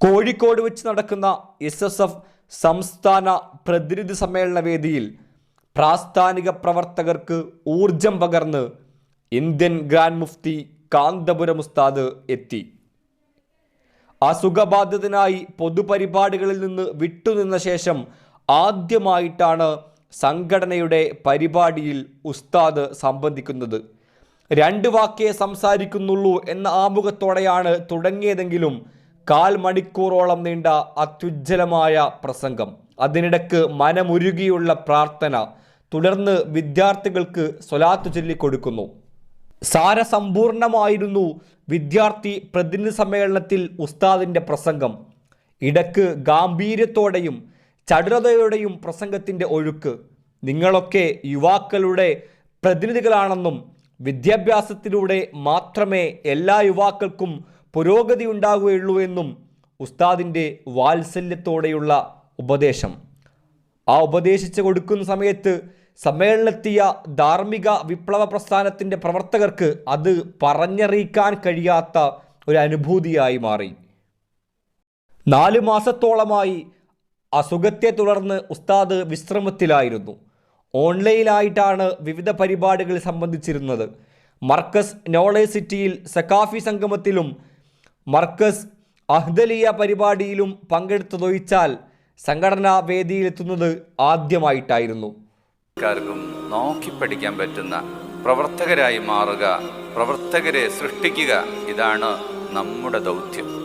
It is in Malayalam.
കോഴിക്കോട് വെച്ച് നടക്കുന്ന എസ് എസ് എഫ് സംസ്ഥാന പ്രതിനിധി സമ്മേളന വേദിയിൽ പ്രാസ്ഥാനിക പ്രവർത്തകർക്ക് ഊർജം പകർന്ന് ഇന്ത്യൻ ഗ്രാൻഡ് മുഫ്തി കാന്തപുരം ഉസ്താദ് എത്തി. അസുഖബാധിതനായി പൊതുപരിപാടികളിൽ നിന്ന് വിട്ടുനിന്ന ശേഷം ആദ്യമായിട്ടാണ് സംഘടനയുടെ പരിപാടിയിൽ ഉസ്താദ് സംബന്ധിക്കുന്നത്. രണ്ട് വാക്കേ സംസാരിക്കുന്നുള്ളൂ എന്ന ആമുഖത്തോടെയാണ് തുടങ്ങിയതെങ്കിലും കാൽ മണിക്കൂറോളം നീണ്ട അത്യുജ്ജലമായ പ്രസംഗം. അതിനിടക്ക് മനമുരുകിയുള്ള പ്രാർത്ഥന തുടർന്ന് വിദ്യാർത്ഥികൾക്ക് സ്വലാത്ത് ചൊല്ലിക്കൊടുക്കുന്നു സാരസമ്പൂർണമായിരുന്നു വിദ്യാർത്ഥി പ്രതിനിധി സമ്മേളനത്തിൽ ഉസ്താദിന്റെ പ്രസംഗം. ഇടയ്ക്ക് ഗാംഭീര്യത്തോടെയും ചടുലതയോടെയും പ്രസംഗത്തിന്റെ ഒഴുക്ക്. നിങ്ങളൊക്കെ യുവാക്കളുടെ പ്രതിനിധികളാണെന്നും വിദ്യാഭ്യാസത്തിലൂടെ മാത്രമേ എല്ലാ യുവാക്കൾക്കും പുരോഗതി ഉണ്ടാകുകയുള്ളൂ എന്നും ഉസ്താദിന്റെ വാത്സല്യത്തോടെയുള്ള ഉപദേശം. ആ ഉപദേശിച്ച് കൊടുക്കുന്ന സമയത്ത് സമ്മേളനത്തിയ ധാർമ്മിക വിപ്ലവ പ്രസ്ഥാനത്തിന്റെ പ്രവർത്തകർക്ക് അത് പറഞ്ഞറിയിക്കാൻ കഴിയാത്ത ഒരു അനുഭൂതിയായി മാറി. നാല് മാസത്തോളമായി അസുഖത്തെ തുടർന്ന് ഉസ്താദ് വിശ്രമത്തിലായിരുന്നു. ഓൺലൈനായിട്ടാണ് വിവിധ പരിപാടികൾ സംബന്ധിച്ചിരുന്നത്. മർക്കസ് നോളേജ് സിറ്റിയിൽ സക്കാഫി സംഗമത്തിലും മർക്കസ് അഹ്ദലിയ പരിപാടിയിലും പങ്കെടുത്തതൊഴിച്ചാൽ സംഘടനാ വേദിയിലെത്തുന്നത് ആദ്യമായിട്ടായിരുന്നു. നോക്കി പഠിക്കാൻ പറ്റുന്ന പ്രവർത്തകരായി മാറുക പ്രവർത്തകരെ സൃഷ്ടിക്കുക ഇതാണ് നമ്മുടെ ദൗത്യം.